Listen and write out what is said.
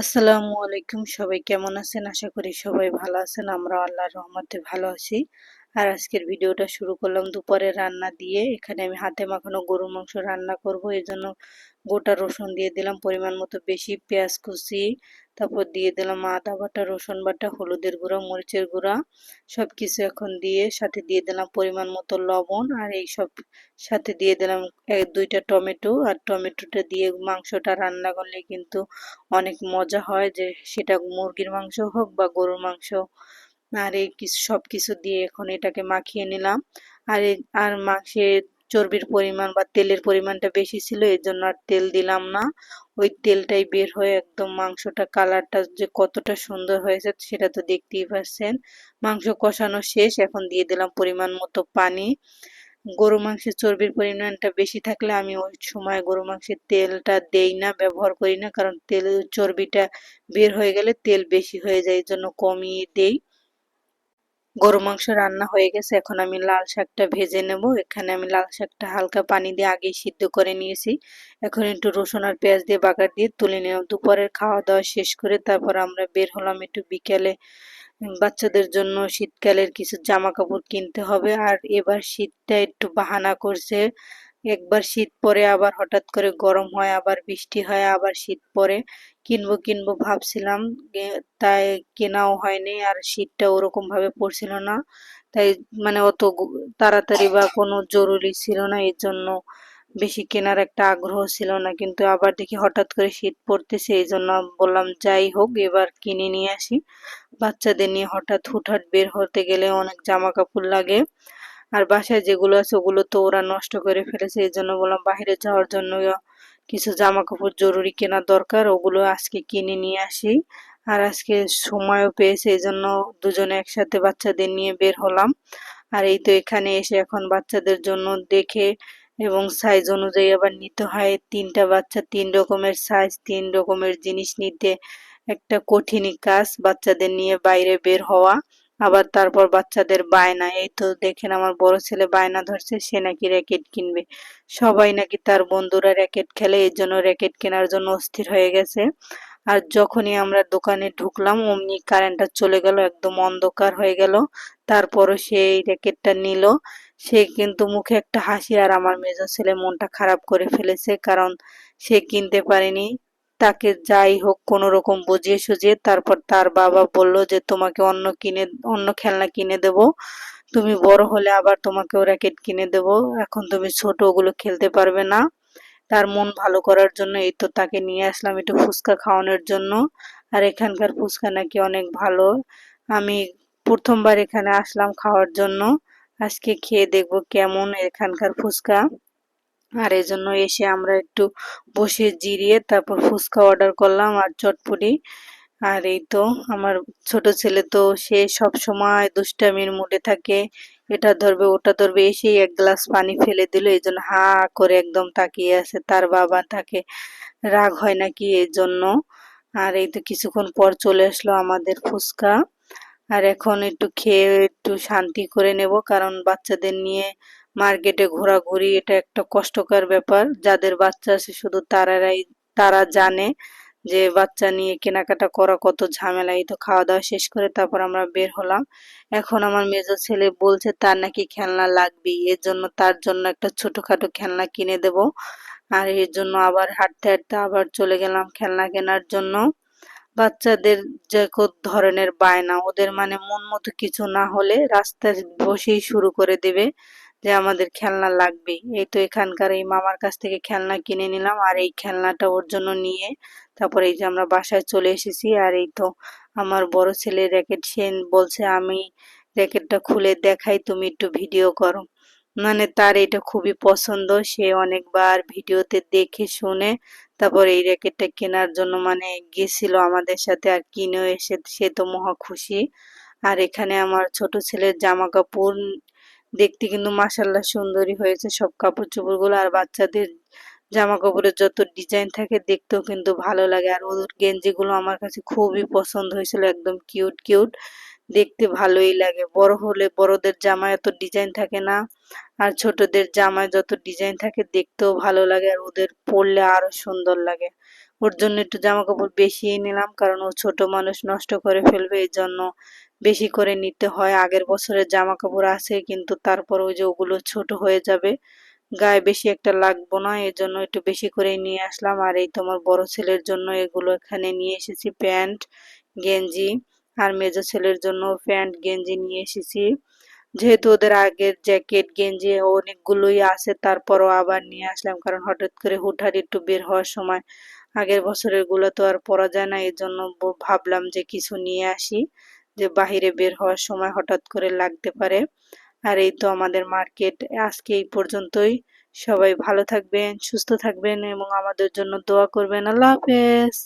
আসসালামু আলাইকুম সবাই, কেমন আছেন? আশা করি সবাই ভালো আছেন। আমরা আল্লাহর রহমতে ভালো আছি। আর আজকের ভিডিওটা শুরু করলাম দুপুরে রান্না দিয়ে। এখানে আমি হাতে মাখানো গরুর মাংস রান্না করব। এই জন্য গোটা রসুন দিয়ে দিলাম, পরিমাণ মতো বেশি পেঁয়াজ কুচি তারপর দিয়ে দিলাম আদা বাটা, রসুন বাটা, হলুদের গুঁড়া, মরিচের গুঁড়া সব কিছু এখন দিয়ে সাথে দিয়ে দিলাম পরিমাণ মতো লবণ আর এই সব সাথে দিয়ে দিলাম এক, দুইটা টমেটো আর টমেটোটা দিয়ে মাংসটা রান্না করলে কিন্তু অনেক মজা হয় যে সেটা মুরগির মাংস হোক বা গরুর মাংস। আর এই সব কিছু দিয়ে এখন এটাকে মাখিয়ে নিলাম। আর আর মাংসে চর্বির পরিমাণ বা তেলের পরিমাণটা বেশি ছিল এর জন্য আর তেল দিলাম না। ওই তেলটাই বের হয়ে একদম মাংসটা কালারটা যে কতটা সুন্দর হয়েছে সেটা তো দেখতেই পাচ্ছেন। মাংস কষানো শেষ, এখন দিয়ে দিলাম পরিমাণ মতো পানি। গরু মাংসের চর্বির পরিমাণটা বেশি থাকলে আমি ওই সময় গরু মাংসের তেলটা দেই না, ব্যবহার করি না, কারণ তেল চর্বিটা বের হয়ে গেলে তেল বেশি হয়ে যায় এই জন্য কমিয়ে দেই। গরু মাংস রান্না হয়ে গেছে, এখন আমি লাল শাকটা ভেজে নেব। এখানে আমি লাল শাকটা হালকা পানি দিয়ে আগেই সিদ্ধ করে নিয়েছি। এখন একটু রসুন আর পেঁয়াজ দিয়ে বাগার দিয়ে তুলে নিলাম। দুপুরের খাওয়া দাওয়া শেষ করে তারপর আমরা বের হলাম একটু বিকেলে। বাচ্চাদের জন্য শীতকালের কিছু জামা কাপড় কিনতে হবে। আর এবার শীতটা একটু বাহানা করছে। একবার শীত পরে আবার হঠাৎ করে গরম হয়, আবার বৃষ্টি হয়, আবার শীত পরে। কিনবো কিনবো ভাবছিলাম। তাই কেনাও হয়নি আর শীতটা ওরকম ভাবে পড়ছিল না। তাই মানে অত তাড়াতাড়ি বা কোনো জরুরি ছিল না এর জন্য বেশি কেনার একটা আগ্রহ ছিল না। কিন্তু আবার দেখি হঠাৎ করে শীত পড়তেছে, এই জন্য বললাম যাই হোক, এবার কিনে নিয়ে আসি। বাচ্চাদের নিয়ে হঠাৎ হুটহাট বের হতে গেলে অনেক জামা কাপড় লাগে। আর বাসায় যেগুলো আছে ওগুলো তো ওরা নষ্ট করে ফেলেছে, এই জন্য বললাম বাইরে যাওয়ার জন্য কিছু জামা কাপড় জরুরি কেনার দরকার, ওগুলো আজকে কিনে নিয়ে আসি। আর আজকে সময়ও পেয়েছে এই জন্য দুজনে একসাথে বাচ্চাদের নিয়ে বের হলাম। আর এই তো এখানে এসে এখন বাচ্চাদের জন্য দেখে এবং সাইজ অনুযায়ী আবার নিতে হয়। তিনটা বাচ্চা, তিন রকমের সাইজ তিন রকমের জিনিস নিতে একটা কঠিনই কাজ বাচ্চাদের নিয়ে বাইরে বের হওয়া। আবার তারপর বাচ্চাদের বায়না, এই তো দেখেন আমার বড় ছেলে বায়না ধরছে, সে নাকি র্যাকেট কিনবে। সবাই নাকি তার বন্ধুরা র্যাকেট খেলে এই জন্য র্যাকেট কেনার জন্য অস্থির হয়ে গেছে। আর যখনই আমরা দোকানে ঢুকলাম, অমনি কারেন্টটা চলে গেল, একদম অন্ধকার হয়ে গেল। তারপরও সে এই র্যাকেটটা নিল। সে কিন্তু মুখে একটা হাসি, আর আমার মেজো ছেলে মনটা খারাপ করে ফেলেছে, কারণ সে কিনতে পারেনি। তাকে যাই হোক, কোনো রকম বুঝিয়ে সুঝিয়ে তারপর তার বাবা বলল যে, তোমাকে অন্য কিনে, অন্য খেলনা কিনে দেব। তুমি বড় হলে আবার তোমাকেও র্যাকেট কিনে দেব। এখন তুমি ছোট, ওগুলো খেলতে পারবে না। তার মন ভালো করার জন্য এই তো তাকে নিয়ে আসলাম একটু ফুচকা খাওয়ানোর জন্য। আর এখানকার ফুচকা নাকি অনেক ভালো। আমি প্রথমবার এখানে আসলাম খাওয়ার জন্য। আজকে খেয়ে দেখব কেমন এখানকার ফুচকা। আর এই জন্য এসে আমরা একটু বসে জিরিয়ে তারপর ফুচকা অর্ডার করলাম আর চটপটি। আর এই তো আমার ছোট ছেলে তো সে সব সময় দুষ্টামির মুডে থাকে। এটা ধরবে, ওটা ধরবে, এসেই এক গ্লাস পানি ফেলে দিল। এই জন্য হা করে একদম তাকিয়ে আছে, তার বাবা তাকে রাগ হয় নাকি এই জন্য আর এই তো কিছুক্ষণ পর চলে আসলো আমাদের ফুচকা। আর এখন একটু খেয়ে একটু শান্তি করে নেব, কারণ বাচ্চাদের নিয়ে মার্কেটে ঘোরাঘুরি এটা একটা কষ্টকর ব্যাপার। যাদের বাচ্চা আছে শুধু তারারাই, তারা জানে যে বাচ্চা নিয়ে কেনাকাটা করা কত ঝামেলা এই তো খাওয়া দাওয়া শেষ করে তারপর আমরা বের হলাম। এখন আমার মেজো ছেলে বলছে, তার নাকি খেলনা লাগবেই। এর জন্য, তার জন্য একটা ছোটখাটো খেলনা কিনে দেব। আর এর জন্য আবার হাঁটতে হাঁটতে আবার চলে গেলাম খেলনা কেনার জন্য। বাচ্চাদের যে ধরনের বায়না, ওদের মানে মন মতো কিছু না হলে রাস্তায় বসেই শুরু করে দেবে যে আমাদের খেলনা লাগবে এই তো এখানকার এই মামার কাছ থেকে খেলনা কিনে নিলাম আর এই খেলনাটা ওর জন্য নিয়ে তারপর এই যে আমরা বাসায় চলে এসেছি আর এই তো আমার বড় ছেলে র্যাকেট সেন বলছে, আমি র্যাকেটটা খুলে দেখাই, তুমি একটু ভিডিও করো। মানে তার এটা খুবই পছন্দ। সে অনেকবার ভিডিওতে দেখে শুনে তারপর এই র্যাকেটটা কেনার জন্য মানে গেছিল আমাদের সাথে আর কিনেও এসে, সে তো মহা খুশি। আর এখানে আমার ছোট ছেলের জামা কাপড় দেখতে কিন্তু মাসাল্লাহ সুন্দরী হয়েছে। সব কাপড় চোপড়গুলো আর বাচ্চাদের জামা কাপড়ের যত ডিজাইন থাকে দেখতেও কিন্তু ভালো লাগে। আর ওদের গেঞ্জিগুলো আমার কাছে খুবই পছন্দ হয়েছিল, একদম কিউট কিউট। দেখতে ভালোই লাগে। বড় হলে বড়দের জামায় এত ডিজাইন থাকে না। আর ছোটদের জামায় যত ডিজাইন থাকে দেখতেও ভালো লাগে আর ওদের পরলে আরও সুন্দর লাগে। ওর জন্য একটু জামা কাপড় বেশি নিলাম কারণ ও ছোট মানুষ, নষ্ট করে ফেলবে এই জন্য বেশি করে নিতে হয়। আগের বছরের জামা কাপড় আছে কিন্তু তারপর ওই যে ওগুলো ছোট হয়ে যাবে। গায়ে বেশি একটা লাগবো না এই জন্য একটু বেশি করে নিয়ে আসলাম। আর এই তোমার বড় ছেলের জন্য এগুলো এখানে নিয়ে এসেছি, প্যান্ট, গেঞ্জি। আর মেজো ছেলের জন্য প্যান্ট, গেঞ্জি নিয়ে এসেছি। যেহেতু ওদের আগের জ্যাকেট, গেঞ্জি অনেকগুলোই আছে, তারপরও আবার নিয়ে আসলাম, কারণ হঠাৎ করে হুটহাট একটু বের হওয়ার সময় আগের বছরেরগুলো তো আর পরা যায় না এই জন্য ভাবলাম যে কিছু নিয়ে আসি, যে বাহিরে বের হওয়ার সময় হঠাৎ করে লাগতে পারে। আর এই তো আমাদের মার্কেট, আজকে এই পর্যন্তই। সবাই ভালো থাকবেন, সুস্থ থাকবেন এবং আমাদের জন্য দোয়া করবেন। আল্লাহ হাফেজ।